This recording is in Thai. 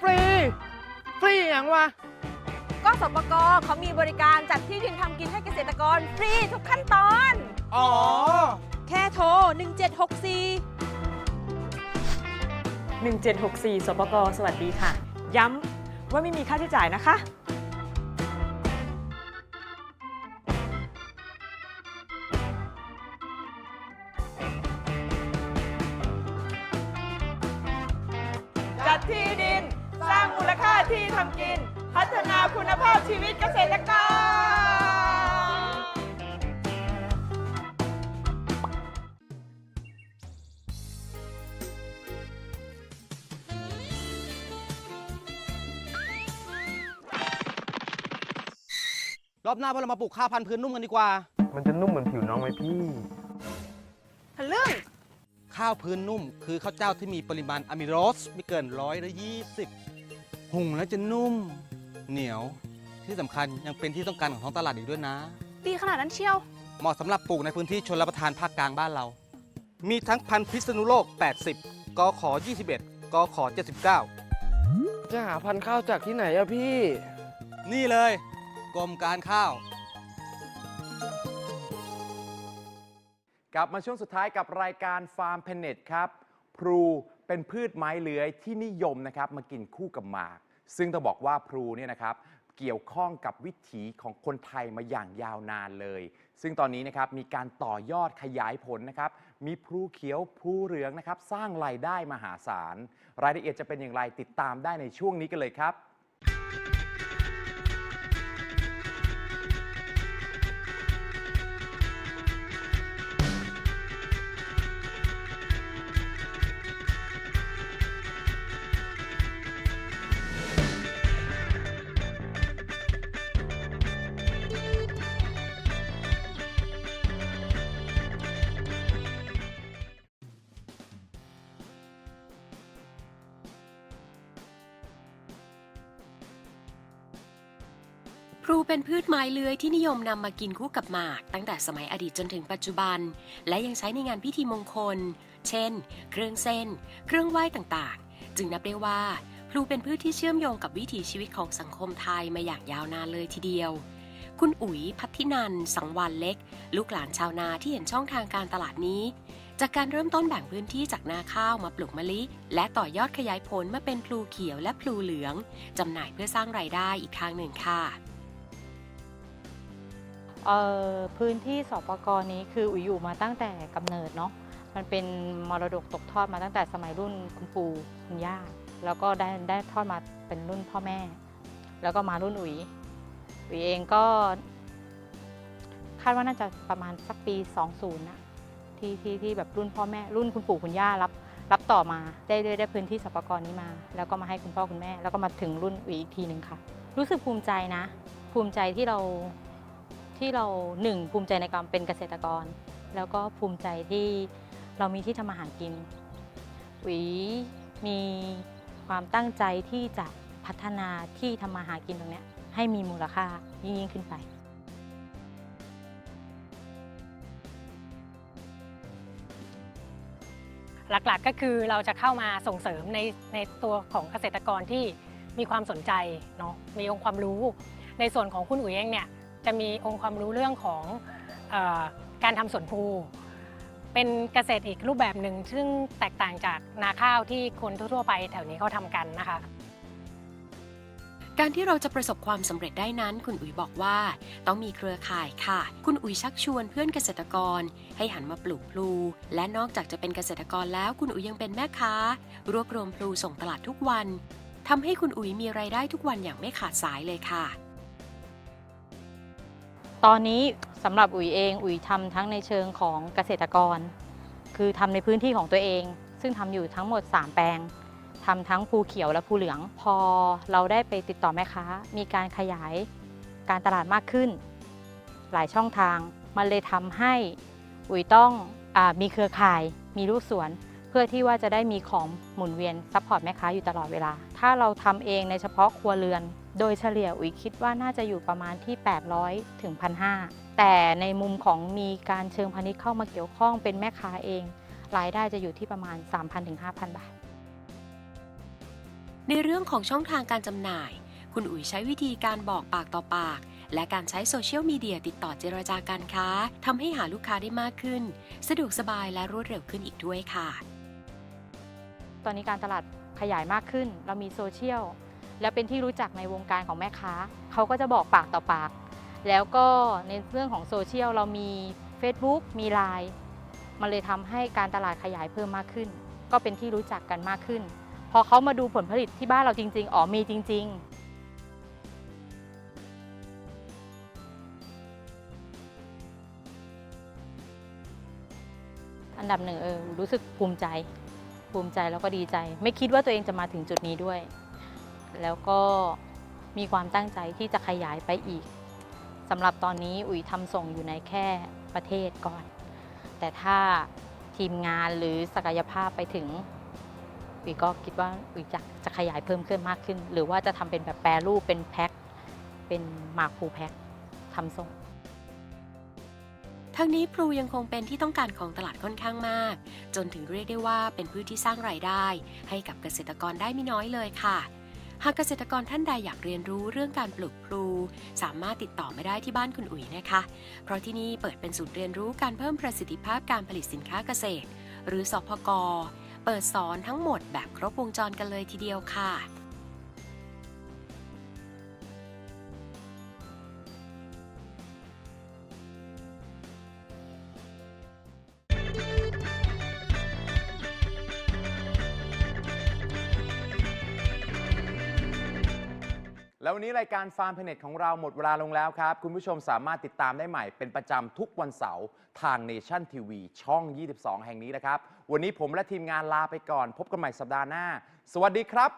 ฟรี ฟรีอย่างวะ ก็สปกเขามีบริการจัดที่ดินทำกินให้เกษตรกรฟรีทุกขั้นตอน อ๋อ แค่โทร 1764 1764 สปกสวัสดีค่ะ ย้ำว่าไม่มีค่าใช้จ่ายนะคะ ที่ดิน สร้างมูลค่าที่ทำกิน พัฒนาคุณภาพชีวิตเกษตรกร รอบหน้าพวกเรามาปลูกข้าวพันธุ์พื้นนุ่มกันดีกว่า มันจะนุ่มเหมือนผิวน้องไหมพี่ ทะลึ่ง ข้าวพื้นนุ่ม คือข้าวเจ้าที่มีปริมาณอะมิโรสไม่เกินร้อยละยี่สิบหุงแล้วจะนุ่ม เหนียวที่สำคัญยังเป็นที่ต้องการของท้องตลาดอีกด้วยนะ ดีขนาดนั้นเชียว เหมาะสำหรับปลูกในพื้นที่ชนรับประทานภาคกลางบ้านเรา มีทั้งพันธุ์พิษณุโลก 80กขอ21กขอ79 จะหาพันธุ์ข้าวจากที่ไหนอะพี่ นี่เลย กรมการข้าว กลับมาช่วงสุดท้ายกับรายการฟาร์มเพนเน็ตครับพลูเป็นพืชไม้เลื้อยที่นิยมนะครับมากินคู่กับหมาก ซึ่งต้องบอกว่าพลูเนี่ยนะครับเกี่ยวข้องกับวิถีของคนไทยมาอย่างยาวนานเลย ซึ่งตอนนี้นะครับมีการต่อยอดขยายผลนะครับ มีพลูเขียวพลูเหลืองนะครับ สร้างรายได้มหาศาล รายละเอียดจะเป็นอย่างไรติดตามได้ในช่วงนี้กันเลยครับ พลูเป็นพืชไม้เลื้อยที่นิยมนำมากินคู่กับหมาก ตั้งแต่สมัยอดีตจนถึงปัจจุบัน และยังใช้ในงานพิธีมงคล เช่น เครื่องเส้น เครื่องไหว้ต่างๆ จึงนับได้ว่า พลูเป็นพืชที่เชื่อมโยงกับวิถีชีวิตของสังคมไทยมาอย่างยาวนานเลยทีเดียว คุณอุ๋ยพัทธินัน สังวานเล็ก ลูกหลานชาวนาที่เห็นช่องทางการตลาดนี้ จากการเริ่มต้นแบ่งพื้นที่จากนาข้าวมาปลูกมะลิ และต่อยอดขยายผลมาเป็นพลูเขียวและพลูเหลืองจำหน่ายเพื่อสร้างรายได้อีกทางหนึ่งค่ะ พื้นที่สปกรนี้คืออุ๋ยอยู่มาตั้งแต่กำเนิดเนาะมันเป็นมรดกตกทอดมาตั้งแต่สมัยรุ่นคุณปู่คุณย่าแล้วก็ได้ได้ทอดมาเป็นรุ่นพ่อแม่ แล้วก็มารุ่นอุ๋ยอุ๋ยเองก็คาดว่าน่าจะประมาณสักปี 20นะที่ที่ที่แบบรุ่นพ่อแม่ รุ่นคุณปู่คุณย่ารับ รับต่อมาได้ได้ได้พื้นที่สปกรนี้มา แล้วก็มาให้คุณพ่อคุณแม่ แล้วก็มาถึงรุ่นอุ๋ยอีกทีหนึ่งค่ะ รู้สึกภูมิใจนะ ภูมิใจที่เรา ที่เราหนึ่งภูมิใจในการเป็นเกษตรกร แล้วก็ภูมิใจที่เรามีที่ทำมาหารกินหวีมีความตั้งใจที่จะพัฒนาที่ทำมาหากินตรงเนี้ยให้มีมูลค่ายิ่งยิ่งขึ้นไปหลักๆก็คือเราจะเข้ามาส่งเสริมในในตัวของเกษตรกรที่มีความสนใจเนาะมีองค์ความรู้ ในส่วนของคุณอุ๋ยเองเนี่ย จะมีองค์ความรู้เรื่องของอการทำสวนภูเป็นเกษตรอีกรูปแบบหนึ่งซึ่งแตกต่างจากนาข้าวที่คนทั่วไปแถวนี้เขาทำกันนะคะ การที่เราจะประสบความสำเร็จได้นั้น คุณอุ๋ยบอกว่า ต้องมีเครือข่ายค่ะ คุณอุ๋ยชักชวนเพื่อนเกษตรกร ให้หันมาปลูกพลู และนอกจากจะเป็นเกษตรกรแล้วคุณอุ๋ยยังเป็นแม่ค้า รวบรวมพลูส่งตลาดทุกวันทำให้คุณอุ๋ยมีรายได้ทุกวันอย่างไม่ขาดสายเลยค่ะ ตอนนี้สำหรับอุ๋ยเอง อุ๋ยทำทั้งในเชิงของเกษตรกร คือทำในพื้นที่ของตัวเอง ซึ่งทำอยู่ทั้งหมด 3 แปลงทำทั้งภูเขียวและภูเหลือง พอเราได้ไปติดต่อแม่ค้า มีการขยายการตลาดมากขึ้น หลายช่องทาง มันเลยทำให้อุ๋ยต้องอมีเครือข่าย มีลูกสวน เพื่อที่ว่าจะได้มีของหมุนเวียนซัพพอร์ตแม่ค้าอยู่ตลอดเวลา ถ้าเราทำเองในเฉพาะครัวเรือน โดยเฉลี่ยอุ๋ยคิดว่าน่าจะอยู่ประมาณที่ 800ถึง1,500 แต่ในมุมของมีการเชิงพาณิชย์เข้ามาเกี่ยวข้องเป็นแม่ค้าเอง รายได้จะอยู่ที่ประมาณ 3,000ถึง5,000 บาท ในเรื่องของช่องทางการจำหน่าย คุณอุ๋ยใช้วิธีการบอกปากต่อปาก และการใช้โซเชียลมีเดียติดต่อเจรจาการค้าทำให้หาลูกค้าได้มากขึ้น สะดวกสบายและรวดเร็วขึ้นอีกด้วยค่ะ ตอนนี้การตลาดขยายมากขึ้น เรามีโซเชียล และเป็นที่รู้จักในวงการของแม่ค้า เขาก็จะบอกปากต่อปาก แล้วก็ในเรื่องของโซเชียลเรามี Facebook มีไลน์มันเลยทำให้การตลาดขยายเพิ่มมากขึ้น ก็เป็นที่รู้จักกันมากขึ้น พอเขามาดูผลผลิตที่บ้านเราจริง ๆ อ๋อมีจริง ๆอันดับหนึ่งเออรู้สึกภูมิใจ ภูมิใจแล้วก็ดีใจ ไม่คิดว่าตัวเองจะมาถึงจุดนี้ด้วย แล้วก็มีความตั้งใจที่จะขยายไปอีกสำหรับตอนนี้อุ๋ยทำส่งอยู่ในแค่ประเทศก่อน แต่ถ้าทีมงานหรือศักยภาพไปถึงอุ๋ยก็คิดว่าอุ๋ยจะจะขยายเพิ่มขึ้นมากขึ้น หรือว่าจะทำเป็นแบบแปรรูปเป็นแพ็คเป็นหมากภูแพ็คทำส่งทั้งนี้พลูยังคงเป็นที่ต้องการของตลาดค่อนข้างมาก จนถึงเรียกได้ว่าเป็นพืชที่สร้างรายได้ ให้กับเกษตรกรได้ไม่น้อยเลยค่ะ หากเกษตรกรท่านใดอยากเรียนรู้เรื่องการปลูกพลู สามารถติดต่อมาได้ที่บ้านคุณอุ๋ยนะคะ เพราะที่นี่เปิดเป็นศูนย์เรียนรู้การเพิ่มประสิทธิภาพการผลิตสินค้าเกษตร หรือสพก เปิดสอนทั้งหมดแบบครบวงจรกันเลยทีเดียวค่ะ แล้ววันนี้รายการฟาร์มเพเน็ตของเราหมดเวลาลงแล้วครับ คุณผู้ชมสามารถติดตามได้ใหม่เป็นประจำทุกวันเสาร์ทางเนชั่นทีวีช่อง 22 แห่งนี้นะครับ วันนี้ผมและทีมงานลาไปก่อน พบกันใหม่สัปดาห์หน้า สวัสดีครับ